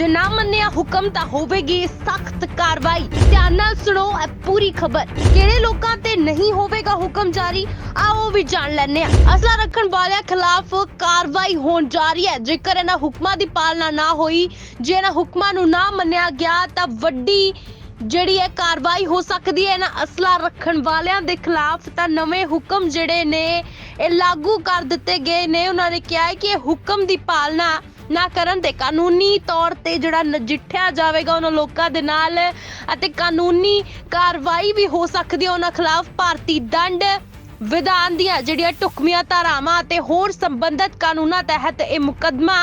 ਜੇ ਨਾ ਮੰਨਿਆ ਹੁਕਮ ਤਾਂ ਹੋਵੇਗੀ ਸਖਤ ਕਾਰਵਾਈ। ਧਿਆਨ ਨਾਲ ਸੁਣੋ, ਇਹ ਪੂਰੀ ਖਬਰ। ਕਿਹੜੇ ਲੋਕਾਂ ਤੇ ਨਹੀਂ ਹੋਵੇਗਾ ਹੁਕਮ ਜਾਰੀ, ਆਓ ਵੀ ਜਾਣ ਲੈਂਦੇ ਆ ਅਸਲਾ ਰੱਖਣ ਵਾਲਿਆਂ ਖਿਲਾਫ ਕਾਰਵਾਈ ਹੋਣ ਜਾ ਰਹੀ ਹੈ। ਜੇਕਰ ਇਹਨਾਂ ਹੁਕਮਾਂ ਦੀ ਪਾਲਣਾ ਨਾ ਹੋਈ, ਜੇ ਇਹਨਾਂ ਹੁਕਮਾਂ ਨੂੰ ਨਾ ਮੰਨਿਆ ਗਿਆ, ਤਾਂ ਵੱਡੀ ਜਿਹੜੀ ਹੈ ਕਾਰਵਾਈ ਹੋ ਸਕਦੀ ਹੈ। ਇਹਨਾਂ ਅਸਲਾ ਰੱਖਣ ਵਾਲਿਆਂ ਦੇ ਖਿਲਾਫ ਤਾਂ ਨਵੇਂ ਹੁਕਮ ਜਿਹੜੇ ਨੇ, ਇਹ ਲਾਗੂ ਕਰ ਦਿੱਤੇ ਗਏ ਨੇ। ਉਹਨਾਂ ਨੇ ਕਿਹਾ ਹੈ ਕਿ ਇਹ ਹੁਕਮ ਦੀ ਪਾਲਣਾ ਨਾ ਕਰਨ ਤੇ ਕਾਨੂੰਨੀ ਤੌਰ ਤੇ ਜਿਹੜਾ ਨਜਿੱਠਿਆ ਜਾਵੇਗਾ ਉਹਨਾਂ ਲੋਕਾਂ ਦੇ ਨਾਲ ਅਤੇ ਕਾਨੂੰਨੀ ਕਾਰਵਾਈ ਵੀ ਹੋ ਸਕਦੀ ਹੈ ਉਹਨਾਂ ਖਿਲਾਫ ਭਾਰਤੀ ਦੰਡ ਵਿਧਾਨ ਦੀਆਂ ਜਿਹੜੀਆਂ ਟੁਕਮੀਆਂ ਧਾਰਾਵਾਂ ਅਤੇ ਹੋਰ ਸੰਬੰਧਿਤ ਕਾਨੂੰਨਾਂ ਤਹਿਤ ਇਹ ਮੁਕੱਦਮਾ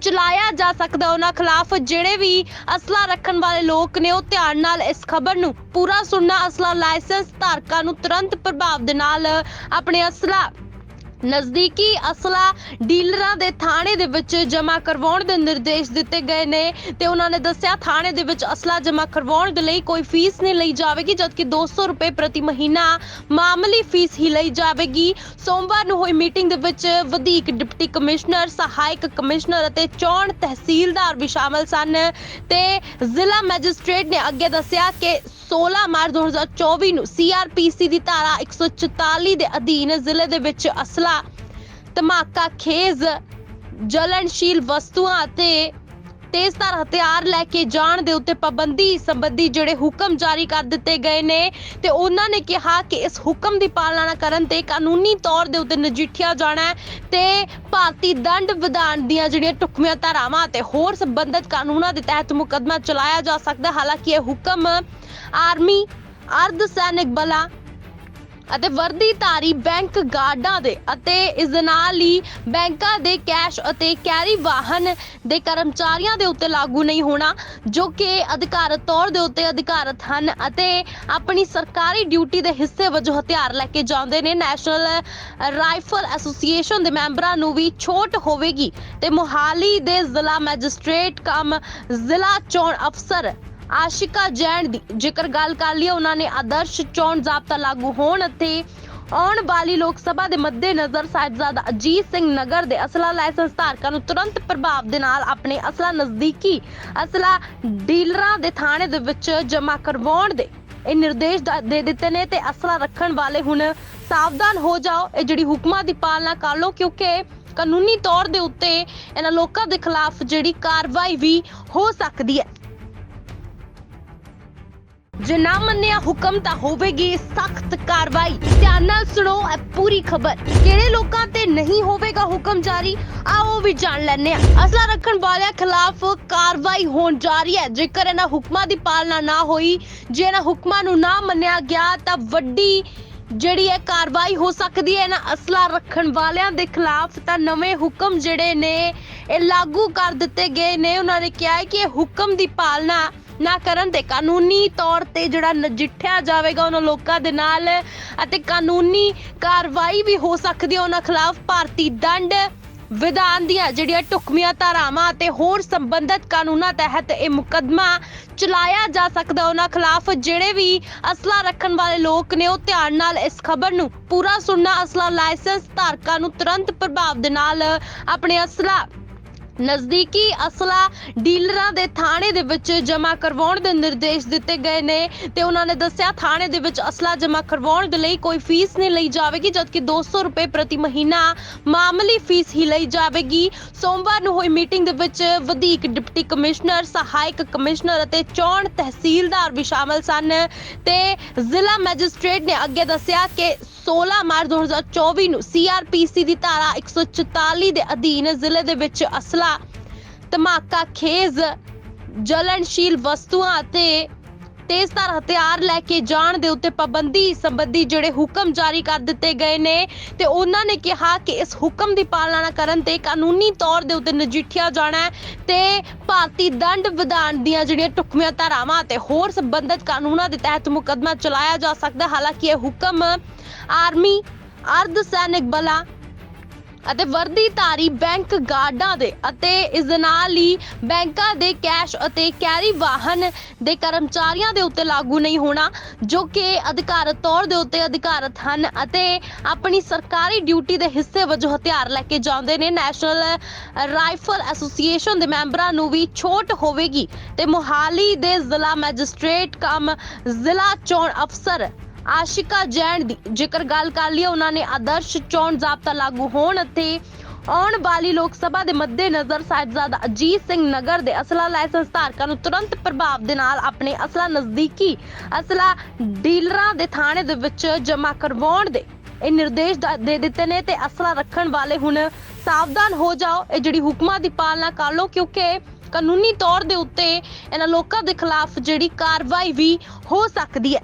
ਚਲਾਇਆ ਜਾ ਸਕਦਾ ਉਹਨਾਂ ਖਿਲਾਫ ਜਿਹੜੇ ਵੀ ਅਸਲਾ ਰੱਖਣ ਵਾਲੇ ਲੋਕ ਨੇ ਉਹ ਧਿਆਨ ਨਾਲ ਇਸ ਖਬਰ ਨੂੰ ਪੂਰਾ ਸੁਣਨਾ, ਅਸਲਾ ਲਾਇਸੈਂਸ ਧਾਰਕਾਂ ਨੂੰ ਤੁਰੰਤ ਪ੍ਰਭਾਵ ਦੇ ਨਾਲ ਆਪਣੇ ਅਸਲਾ ਨਜ਼ਦੀਕੀ ਅਸਲਾ ਡੀਲਰਾਂ ਦੇ ਥਾਣੇ ਦੇ ਵਿੱਚ ਜਮ੍ਹਾਂ ਕਰਵਾਉਣ ਦੇ ਨਿਰਦੇਸ਼ ਦਿੱਤੇ ਗਏ ਨੇ ਤੇ ਉਹਨਾਂ ਨੇ ਦੱਸਿਆ, ਥਾਣੇ ਦੇ ਵਿੱਚ ਅਸਲਾ ਜਮ੍ਹਾਂ ਕਰਵਾਉਣ ਦੇ ਲਈ ਕੋਈ ਫੀਸ ਨਹੀਂ ਲਈ ਜਾਵੇਗੀ, ਜਦਕਿ 200 ਰੁਪਏ ਪ੍ਰਤੀ ਮਹੀਨਾ ਮਾਮੂਲੀ ਫੀਸ ਹੀ ਲਈ ਜਾਵੇਗੀ। ਸੋਮਵਾਰ ਨੂੰ ਹੋਈ ਮੀਟਿੰਗ ਦੇ ਵਿੱਚ ਵਧੀਕ ਡਿਪਟੀ ਕਮਿਸ਼ਨਰ, ਸਹਾਇਕ ਕਮਿਸ਼ਨਰ ਅਤੇ ਚੌਣ ਤਹਿਸੀਲਦਾਰ ਵੀ ਸ਼ਾਮਲ ਸਨ ਤੇ ਜ਼ਿਲ੍ਹਾ ਮੈਜਿਸਟ੍ਰੇਟ ਨੇ ਅੱਗੇ ਦੱਸਿਆ ਕਿ 16 ਮਾਰਚ 2024 ਨੂੰ ਸੀਆਰਪੀਸੀ ਦੀ ਧਾਰਾ 144 ਦੇ ਅਧੀਨ ਜ਼ਿਲ੍ਹੇ ਦੇ ਵਿੱਚ ਅਸਲਾ ਧਮਾਕਾ ਖੇਜ਼ ਜਲਨਸ਼ੀਲ ਵਸਤੂਆਂ ਅਤੇ ਤੇਜ਼ਧਾਰ ਹਥਿਆਰ ਲੈ ਕੇ ਜਾਣ ਦੇ ਉੱਤੇ ਪਾਬੰਦੀ ਸੰਬੰਧੀ ਜਿਹੜੇ ਹੁਕਮ ਜਾਰੀ ਕਰ ਦਿੱਤੇ ਗਏ ਨੇ ਤੇ ਉਹਨਾਂ ਨੇ ਕਿਹਾ ਕਿ ਇਸ ਹੁਕਮ ਦੀ ਪਾਲਣਾ ਨਾ ਕਰਨ ਤੇ ਕਾਨੂੰਨੀ ਤੌਰ ਦੇ ਉੱਤੇ ਨਜਿੱਠਿਆ ਜਾਣਾ ਤੇ ਭਾਰਤੀ ਦੰਡ ਵਿਧਾਨ ਦੀਆਂ ਜਿਹੜੀਆਂ ਟੁਕਮੀਆਂ ਧਾਰਾਵਾਂ ਤੇ ਹੋਰ ਸੰਬੰਧਿਤ ਕਾਨੂੰਨਾਂ ਦੇ ਤਹਿਤ ਮੁਕੱਦਮਾ ਚਲਾਇਆ ਜਾ ਸਕਦਾ ਹਾਲਾਂਕਿ ਇਹ ਹੁਕਮ ਆਰਮੀ ਅਰਧ ਸੈਨਿਕ ਬਲਾਂ ਅਤੇ ਵਰਦੀਧਾਰੀ ਬੈਂਕ ਗਾਰਡਾਂ ਦੇ ਅਤੇ ਇਸ ਦੇ ਨਾਲ ਹੀ ਬੈਂਕਾਂ ਦੇ ਕੈਸ਼ ਅਤੇ ਕੈਰੀ ਵਾਹਨ ਦੇ ਕਰਮਚਾਰੀਆਂ ਦੇ ਉੱਤੇ ਲਾਗੂ ਨਹੀਂ ਹੋਣਾ, ਜੋ ਕਿ ਅਧਿਕਾਰਤ ਤੌਰ ਦੇ ਉੱਤੇ ਅਧਿਕਾਰਤ ਹਨ ਅਤੇ ਆਪਣੀ ਸਰਕਾਰੀ ਡਿਊਟੀ ਦੇ ਹਿੱਸੇ ਵਜੋਂ ਹਥਿਆਰ ਲੈ ਕੇ ਜਾਂਦੇ ਨੇ। ਨੈਸ਼ਨਲ ਰਾਈਫਲ ਐਸੋਸੀਏਸ਼ਨ ਦੇ ਮੈਂਬਰਾਂ ਨੂੰ ਵੀ ਛੋਟ ਹੋਵੇਗੀ ਤੇ ਮੋਹਾਲੀ ਦੇ ਜ਼ਿਲ੍ਹਾ ਮੈਜਿਸਟ੍ਰੇਟ ਕਮ ਜ਼ਿਲ੍ਹਾ ਚੋਣ ਅਫਸਰ ਆਸ਼ਿਕਾ ਜੈਨ ਦੀ ਜੇਕਰ ਗੱਲ ਕਰ ਲਈਏ, ਉਹਨਾਂ ਨੇ ਆਦਰਸ਼ ਚੋਣ ਜ਼ਾਬਤਾ ਲਾਗੂ ਹੋਣ ਅਤੇ ਆਉਣ ਵਾਲੀ ਲੋਕ ਸਭਾ ਦੇ ਮੱਦੇਨਜ਼ਰ ਸਾਹਿਬਜ਼ਾਦਾ ਅਜੀਤ ਸਿੰਘ ਨਗਰ ਦੇ ਅਸਲਾ ਲਾਇਸੈਂਸ ਧਾਰਕਾਂ ਨੂੰ ਤੁਰੰਤ ਪ੍ਰਭਾਵ ਦੇ ਨਾਲ ਆਪਣੇ ਅਸਲਾ ਨਜ਼ਦੀਕੀ ਅਸਲਾ ਡੀਲਰਾਂ ਦੇ ਥਾਣੇ ਦੇ ਵਿੱਚ ਜਮ੍ਹਾਂ ਕਰਵਾਉਣ ਦੇ ਇਹ ਨਿਰਦੇਸ਼ ਦੇ ਦਿੱਤੇ ਨੇ ਤੇ ਅਸਲਾ ਰੱਖਣ ਵਾਲੇ ਹੁਣ ਸਾਵਧਾਨ ਹੋ ਜਾਓ। ਇਹ ਜਿਹੜੀ ਹੁਕਮਾਂ ਦੀ ਪਾਲਣਾ ਕਰ ਲਓ, ਕਿਉਂਕਿ ਕਾਨੂੰਨੀ ਤੌਰ ਦੇ ਉੱਤੇ ਇਹਨਾਂ ਲੋਕਾਂ ਦੇ ਖਿਲਾਫ ਜਿਹੜੀ ਕਾਰਵਾਈ ਵੀ ਹੋ ਸਕਦੀ ਹੈ। ਜੇ ਨਾ ਮੰਨਿਆ ਹੁਕਮ ਤਾਂ ਹੋਵੇਗੀ ਸਖਤ ਕਾਰਵਾਈ। ਧਿਆਨ ਨਾਲ ਸੁਣੋ, ਇਹ ਪੂਰੀ ਖਬਰ। ਕਿਹੜੇ ਲੋਕਾਂ ਤੇ ਨਹੀਂ ਹੋਵੇਗਾ ਹੁਕਮ ਜਾਰੀ ਆਓ ਵੀ ਜਾਣ ਲੈਂਦੇ ਆ। ਅਸਲਾ ਰੱਖਣ ਵਾਲਿਆਂ ਖਿਲਾਫ ਕਾਰਵਾਈ ਹੋਣ ਜਾ ਰਹੀ ਹੈ। ਜੇਕਰ ਇਹਨਾਂ ਹੁਕਮਾਂ ਦੀ ਪਾਲਣਾ ਨਾ ਹੋਈ, ਜੇ ਇਹਨਾਂ ਹੁਕਮਾਂ ਨੂੰ ਨਾ ਮੰਨਿਆ ਗਿਆ, ਤਾਂ ਵੱਡੀ ਜਿਹੜੀ ਹੈ ਕਾਰਵਾਈ ਹੋ ਸਕਦੀ ਹੈ ਇਹਨਾਂ ਅਸਲਾ ਰੱਖਣ ਵਾਲਿਆਂ ਦੇ ਖਿਲਾਫ। ਤਾਂ ਨਵੇਂ ਹੁਕਮ ਜਿਹੜੇ ਨੇ, ਇਹ ਲਾਗੂ ਕਰ ਦਿੱਤੇ ਗਏ ਨੇ। ਉਹਨਾਂ ਨੇ ਕਿਹਾ ਹੈ ਕਿ ਇਹ ਹੁਕਮ ਦੀ ਪਾਲਣਾ ਨਾ ਕਰਨ ਤੇ ਕਾਨੂੰਨੀ ਤੌਰ ਤੇ ਜਿਹੜਾ ਨਜਿੱਠਿਆ ਜਾਵੇਗਾ ਉਹਨਾਂ ਲੋਕਾਂ ਦੇ ਨਾਲ ਅਤੇ ਕਾਨੂੰਨੀ ਕਾਰਵਾਈ ਵੀ ਹੋ ਸਕਦੀ ਹੈ ਉਹਨਾਂ ਖਿਲਾਫ ਭਾਰਤੀ ਦੰਡ ਵਿਧਾਨ ਦੀਆਂ ਜਿਹੜੀਆਂ ਟੁਕਮੀਆਂ ਧਾਰਾਵਾਂ ਅਤੇ ਹੋਰ ਸੰਬੰਧਿਤ ਕਾਨੂੰਨਾਂ ਤਹਿਤ ਇਹ ਮੁਕੱਦਮਾ ਚਲਾਇਆ ਜਾ ਸਕਦਾ ਉਹਨਾਂ ਖਿਲਾਫ, ਜਿਹੜੇ ਵੀ ਅਸਲਾ ਰੱਖਣ ਵਾਲੇ ਲੋਕ ਨੇ ਉਹ ਧਿਆਨ ਨਾਲ ਇਸ ਖਬਰ ਨੂੰ ਪੂਰਾ ਸੁਣਨਾ, ਅਸਲਾ ਲਾਇਸੈਂਸ ਧਾਰਕਾਂ ਨੂੰ ਤੁਰੰਤ ਪ੍ਰਭਾਵ ਦੇ ਨਾਲ ਆਪਣੇ ਅਸਲਾ ਨਜ਼ਦੀਕੀ ਅਸਲਾ ਡੀਲਰਾਂ ਦੇ ਥਾਣੇ ਦੇ ਵਿੱਚ ਜਮ੍ਹਾਂ ਕਰਵਾਉਣ ਦੇ ਨਿਰਦੇਸ਼ ਦਿੱਤੇ ਗਏ ਨੇ ਤੇ ਉਹਨਾਂ ਨੇ ਦੱਸਿਆ, ਥਾਣੇ ਦੇ ਵਿੱਚ ਅਸਲਾ ਜਮ੍ਹਾਂ ਕਰਵਾਉਣ ਦੇ ਲਈ ਕੋਈ ਫੀਸ ਨਹੀਂ ਲਈ ਜਾਵੇਗੀ, ਜਦਕਿ 200 ਰੁਪਏ ਪ੍ਰਤੀ ਮਹੀਨਾ ਮਾਮੂਲੀ ਫੀਸ ਹੀ ਲਈ ਜਾਵੇਗੀ। ਸੋਮਵਾਰ ਨੂੰ ਹੋਈ ਮੀਟਿੰਗ ਦੇ ਵਿੱਚ ਵਧੀਕ ਡਿਪਟੀ ਕਮਿਸ਼ਨਰ, ਸਹਾਇਕ ਕਮਿਸ਼ਨਰ ਅਤੇ ਚੌਣ ਤਹਿਸੀਲਦਾਰ ਵੀ ਸ਼ਾਮਲ ਸਨ ਤੇ ਜ਼ਿਲ੍ਹਾ ਮੈਜਿਸਟ੍ਰੇਟ ਨੇ ਅੱਗੇ ਦੱਸਿਆ ਕਿ 16 ਮਾਰਚ 2024 ਨੂੰ ਸੀਆਰਪੀਸੀ ਦੀ ਧਾਰਾ 144 ਦੇ ਅਧੀਨ ਜ਼ਿਲ੍ਹੇ ਦੇ ਵਿੱਚ ਅਸਲਾ ਧਮਾਕਾ ਖੇਜ਼ ਜਲਨਸ਼ੀਲ ਵਸਤੂਆਂ ਅਤੇ ਤੇਜ਼ਧਾਰ ਹਥਿਆਰ ਲੈ ਕੇ ਜਾਣ ਦੇ ਉੱਤੇ ਪਾਬੰਦੀ ਸੰਬੰਧੀ ਜਿਹੜੇ ਹੁਕਮ ਜਾਰੀ ਕਰ ਦਿੱਤੇ ਗਏ ਨੇ ਤੇ ਉਹਨਾਂ ਨੇ ਕਿਹਾ ਕਿ ਇਸ ਹੁਕਮ ਦੀ ਪਾਲਣਾ ਨਾ ਕਰਨ ਤੇ ਕਾਨੂੰਨੀ ਤੌਰ ਦੇ ਉੱਤੇ ਨਜਿੱਠਿਆ ਜਾਣਾ ਤੇ ਭਾਰਤੀ ਦੰਡ ਵਿਧਾਨ ਦੀਆਂ ਜਿਹੜੀਆਂ ਟੁਕਮੀਆਂ ਧਾਰਾਵਾਂ ਤੇ ਹੋਰ ਸੰਬੰਧਿਤ ਕਾਨੂੰਨਾਂ ਦੇ ਤਹਿਤ ਮੁਕੱਦਮਾ ਚਲਾਇਆ ਜਾ ਸਕਦਾ ਹਾਲਾਂਕਿ ਇਹ ਹੁਕਮ ਆਰਮੀ, ਅਰਧ ਸੈਨਿਕ ਬਲਾਂ ਅਤੇ ਵਰਦੀਧਾਰੀ ਬੈਂਕ ਗਾਰਡਾਂ ਦੇ ਅਤੇ ਇਸ ਦੇ ਨਾਲ ਹੀ ਬੈਂਕਾਂ ਦੇ ਕੈਸ਼ ਅਤੇ ਕੈਰੀ ਵਾਹਨ ਦੇ ਕਰਮਚਾਰੀਆਂ ਦੇ ਉੱਤੇ ਲਾਗੂ ਨਹੀਂ ਹੋਣਾ, ਜੋ ਕਿ ਅਧਿਕਾਰਤ ਤੌਰ ਦੇ ਉੱਤੇ ਅਧਿਕਾਰਤ ਹਨ ਅਤੇ ਆਪਣੀ ਸਰਕਾਰੀ ਡਿਊਟੀ ਦੇ ਹਿੱਸੇ ਵਜੋਂ ਹਥਿਆਰ ਲੈ ਕੇ ਜਾਂਦੇ ਨੇ। ਨੈਸ਼ਨਲ ਰਾਈਫਲ ਐਸੋਸੀਏਸ਼ਨ ਦੇ ਮੈਂਬਰਾਂ ਨੂੰ ਵੀ ਛੋਟ ਹੋਵੇਗੀ ਤੇ ਮੋਹਾਲੀ ਦੇ ਜ਼ਿਲ੍ਹਾ ਮੈਜਿਸਟ੍ਰੇਟ ਕਮ ਜ਼ਿਲ੍ਹਾ ਚੋਣ ਅਫਸਰ ਆਸ਼ਿਕਾ ਜੈਨ ਦੀ। ਜੇਕਰ ਗੱਲ ਕਰ ਲਈਏ, ਉਹਨਾਂ ਨੇ ਆਦਰਸ਼ ਚੋਣ ਜ਼ਾਬਤਾ ਲਾਗੂ ਹੋਣ ਅਤੇ ਆਉਣ ਵਾਲੀ ਲੋਕ ਸਭਾ ਦੇ ਮੱਦੇਨਜ਼ਰ ਸਾਹਿਬਜ਼ਾਦਾ ਅਜੀਤ ਸਿੰਘ ਨਗਰ ਦੇ ਅਸਲਾ ਲਾਇਸੈਂਸ ਧਾਰਕਾਂ ਨੂੰ ਤੁਰੰਤ ਪ੍ਰਭਾਵ ਦੇ ਨਾਲ ਆਪਣੇ ਅਸਲਾ ਨਜ਼ਦੀਕੀ ਅਸਲਾ ਡੀਲਰਾਂ ਦੇ ਥਾਣੇ ਦੇ ਵਿੱਚ ਜਮ੍ਹਾਂ ਕਰਵਾਉਣ ਦੇ ਇਹ ਨਿਰਦੇਸ਼ ਦੇ ਦਿੱਤੇ ਨੇ ਤੇ ਅਸਲਾ ਰੱਖਣ ਵਾਲੇ ਹੁਣ ਸਾਵਧਾਨ ਹੋ ਜਾਓ। ਇਹ ਜਿਹੜੀ ਹੁਕਮਾਂ ਦੀ ਪਾਲਣਾ ਕਰ ਲਓ, ਕਿਉਂਕਿ ਕਾਨੂੰਨੀ ਤੌਰ ਦੇ ਉੱਤੇ ਇਹਨਾਂ ਲੋਕਾਂ ਦੇ ਖਿਲਾਫ ਜਿਹੜੀ ਕਾਰਵਾਈ ਵੀ ਹੋ ਸਕਦੀ ਹੈ।